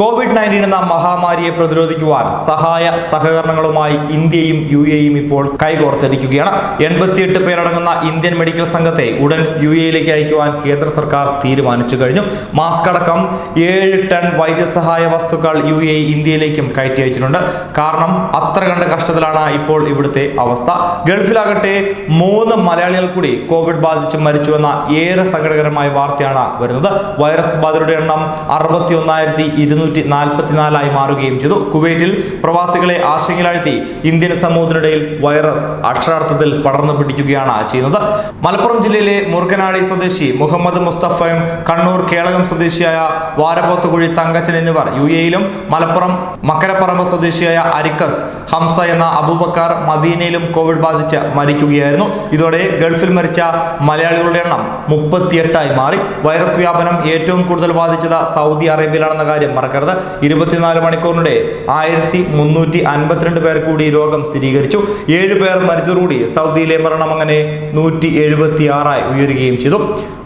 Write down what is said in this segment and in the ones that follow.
Covid nineteen എന്ന മഹാമാരിയെ പ്രതിരോധിക്കുവാൻ സഹായ സഹകരണങ്ങളുമായി ഇന്ത്യയും യു എയും ഇപ്പോൾ കൈകോർത്തിരിക്കുകയാണ്. എൺപത്തിയെട്ട് പേരടങ്ങുന്ന ഇന്ത്യൻ മെഡിക്കൽ സംഘത്തെ ഉടൻ യു എയിലേക്ക് അയക്കുവാൻ കേന്ദ്ര സർക്കാർ തീരുമാനിച്ചു കഴിഞ്ഞു. മാസ്ക് അടക്കം ഏഴ് ടൺ വൈദ്യസഹായ വസ്തുക്കൾ യു എ ഇന്ത്യയിലേക്കും കയറ്റി അയച്ചിട്ടുണ്ട്. കാരണം അത്ര കണ്ട കഷ്ടത്തിലാണ് ഇപ്പോൾ ഇവിടുത്തെ അവസ്ഥ. ഗൾഫിലാകട്ടെ മൂന്ന് മലയാളികൾ കൂടി കോവിഡ് ബാധിച്ച് മരിച്ചുവെന്ന ഏറെ സങ്കടകരമായ വാർത്തയാണ് വരുന്നത്. വൈറസ് ബാധിതരുടെ എണ്ണം അറുപത്തി ഒന്നായിരത്തി ഇരുന്നൂറ്റി നാൽപ്പത്തിനാലായി മാറുകയും ചെയ്തു. കുവൈറ്റിൽ പ്രവാസികളെ ആശങ്കയിലാഴ്ത്തി ഇന്ത്യൻ സമൂഹത്തിനിടയിൽ വൈറസ് അക്ഷരാർത്ഥത്തിൽ പടർന്നു പിടിക്കുകയാണ് ചെയ്യുന്നത്. മലപ്പുറം ജില്ലയിലെ മുറുകനാടി സ്വദേശി മുഹമ്മദ് മുസ്തഫയും കണ്ണൂർ കേളകം സ്വദേശിയായ വാരപോത്തുകുഴി തങ്കച്ചൻ എന്നിവർ യു എയിലും മലപ്പുറം മക്കരപ്പറമ്പ് സ്വദേശിയായ അരിക്കസ് ഹംസ എന്ന അബൂബക്കർ മദീനയിലും കോവിഡ് ബാധിച്ച് മരിക്കുകയായിരുന്നു. ഇതോടെ ഗൾഫിൽ മരിച്ച മലയാളികളുടെ എണ്ണം മുപ്പത്തിയെട്ടായി മാറി. വൈറസ് വ്യാപനം ഏറ്റവും കൂടുതൽ ബാധിച്ചത് സൗദി അറേബ്യയിലാണെന്ന കാര്യം മറക്കരുത് ഇരുപത്തിനാല് മണിക്കൂറിനിടെ ആയിരത്തി മുന്നൂറ്റി അൻപത്തിരണ്ട് പേർ കൂടി രോഗം സ്ഥിരീകരിച്ചു. ഏഴ് പേർ മരിച്ചതോടുകൂടി സൗദിയിലെ മരണം അങ്ങനെ നൂറ്റി എഴുപത്തി ആറായി ഉയരുകയും ചെയ്തു.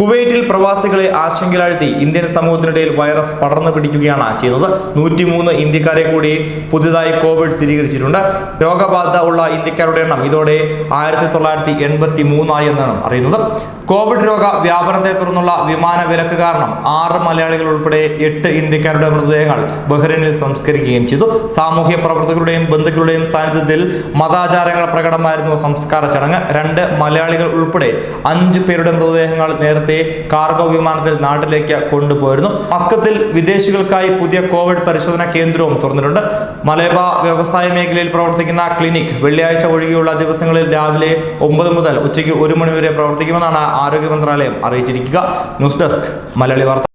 കുവൈറ്റിൽ പ്രവാസികളെ ആശങ്കയിലാഴ്ത്തി ഇന്ത്യൻ സമൂഹത്തിനിടയിൽ വൈറസ് പടർന്നു പിടിക്കുകയാണ് ചെയ്യുന്നത്. നൂറ്റിമൂന്ന് ഇന്ത്യക്കാരെ കൂടി പുതുതായി കോവിഡ് സ്ഥിരീകരിച്ചിട്ടുണ്ട്. രോഗബാധ ഉള്ള ഇന്ത്യക്കാരുടെ എണ്ണം ഇതോടെ ആയിരത്തി തൊള്ളായിരത്തി എൺപത്തി മൂന്നായി എന്നാണ് അറിയുന്നത്. കോവിഡ് രോഗ വ്യാപനത്തെ തുടർന്നുള്ള വിമാന വിലക്ക് കാരണം ആറ് മലയാളികൾ ഉൾപ്പെടെ എട്ട് ഇന്ത്യക്കാരുടെ മൃതദേഹങ്ങൾ ബഹ്റൈനിൽ സംസ്കരിക്കുകയും ചെയ്തു. സാമൂഹ്യ പ്രവർത്തകരുടെയും ബന്ധുക്കളുടെയും സാന്നിധ്യത്തിൽ മതാചാരങ്ങൾ പ്രകടമായിരുന്നു സംസ്കാര ചടങ്ങ്. രണ്ട് മലയാളികൾ ഉൾപ്പെടെ അഞ്ചു പേരുടെ മൃതദേഹങ്ങൾ നേരത്തെ കാർഗോ വിമാനത്തിൽ നാട്ടിലേക്ക് കൊണ്ടുപോയിരുന്നു. മസ്കത്തിൽ വിദേശികൾക്കായി പുതിയ കോവിഡ് പരിശോധന കേന്ദ്രവും തുറന്നിട്ടുണ്ട്. മലേബ വ്യവസായ മേഖലയിൽ പ്രവർത്തിക്കുന്ന ക്ലിനിക് വെള്ളിയാഴ്ച ഒഴികെയുള്ള ദിവസങ്ങളിൽ രാവിലെ ഒമ്പത് മുതൽ ഉച്ചയ്ക്ക് ഒരു മണിവരെ പ്രവർത്തിക്കുമെന്നാണ് ആരോഗ്യ മന്ത്രാലയം അറിയിച്ചിരിക്കുക. ന്യൂസ് ഡെസ്ക് മലയാളി വാർത്ത.